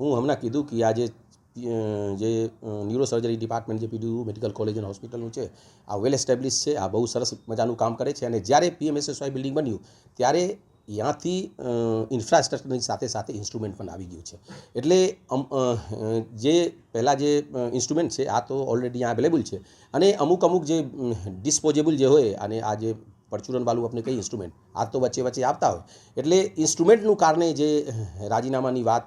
હું હમણાં કીધું કે આ જે ન્યુરો સર્જરી ડિપાર્ટમેન્ટ જે પીડીયુ મેડિકલ કોલેજ અને હોસ્પિટલનું છે, આ વેલ એસ્ટેબ્લિશ છે, આ બહુ સરસ મજાનું કામ કરે છે અને જ્યારે પીએમએસએસવાય બિલ્ડિંગ બન્યું, ત્યારે ત્યાંથી ઇન્ફ્રાસ્ટ્રક્ચરની સાથે સાથે ઇન્સ્ટ્રુમેન્ટ પણ આવી ગયું છે. એટલે જે પહેલાં જે ઇન્સ્ટ્રુમેન્ટ છે, આ તો ઓલરેડી અહીંયા અવેલેબલ છે. અને અમુક અમુક જે ડિસ્પોઝેબલ જે હોય, અને આ જે પરચુરણવાળું આપણે કઈ ઇન્સ્ટ્રુમેન્ટ આ તો વચ્ચે વચ્ચે આવતા હોય. એટલે ઇન્સ્ટ્રુમેન્ટનું કારણે જે રાજીનામાની વાત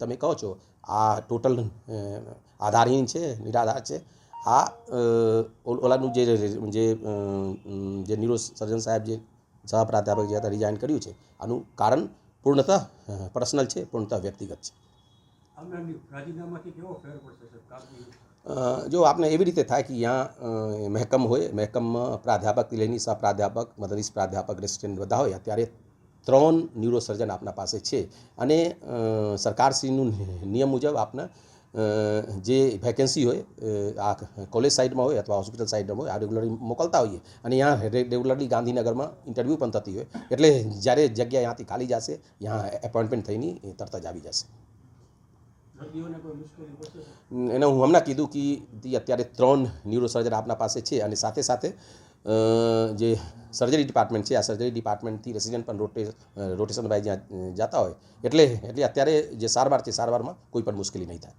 તમે કહો છો, આ ટોટલ આધારહીન છે, નિરાધાર છે, આ ઓલાનું જે જે નિરોજ સર્જન સાહેબ જે સહપ્રાધ્યાપક જે હતા રિઝાઇન કર્યું છે, આનું કારણ પૂર્ણતઃ પર્સનલ છે, પૂર્ણતઃ વ્યક્તિગત છે. જો આપને એવી રીતે થાય કે અહીંયા મહેકમ હોય, મહેકમમાં પ્રાધ્યાપકથી લઈને સહ પ્રાધ્યાપક, મદદનીશ પ્રાધ્યાપક, રેસિડેન્ટ બધા હોય, અત્યારે ત્રણ ન્યુરોસર્જન આપના પાસે છે. અને સરકારશ્રીનું નિયમ મુજબ આપના જે વેકેન્સી હોય આ કોલેજ સાઇડમાં હોય અથવા હોસ્પિટલ સાઇડમાં હોય, આ રેગ્યુલરલી મોકલતા હોઈએ. અને અહીંયા રેગ્યુલરલી ગાંધીનગરમાં ઇન્ટરવ્યૂ પણ થતી હોય. એટલે જ્યારે જગ્યા અહીંયાથી ખાલી જશે ત્યાં એપોઇન્ટમેન્ટ થઈને તરત જ આવી જશે દર્દીઓને કોઈ મુશ્કેલી પડશે એને હું હમણાં કીધું કે અત્યારે ત્રણ ન્યુરો સર્જન આપના પાસે છે અને સાથે સાથે જે સર્જરી ડિપાર્ટમેન્ટ છે, આ સર્જરી ડિપાર્ટમેન્ટથી રેસિડેન્ટ પણ રોટે રોટેશન બાય જ્યાં જતા હોય, એટલે એટલે અત્યારે જે સારવાર છે, સારવારમાં કોઈ પણ મુશ્કેલી નહીં થાય.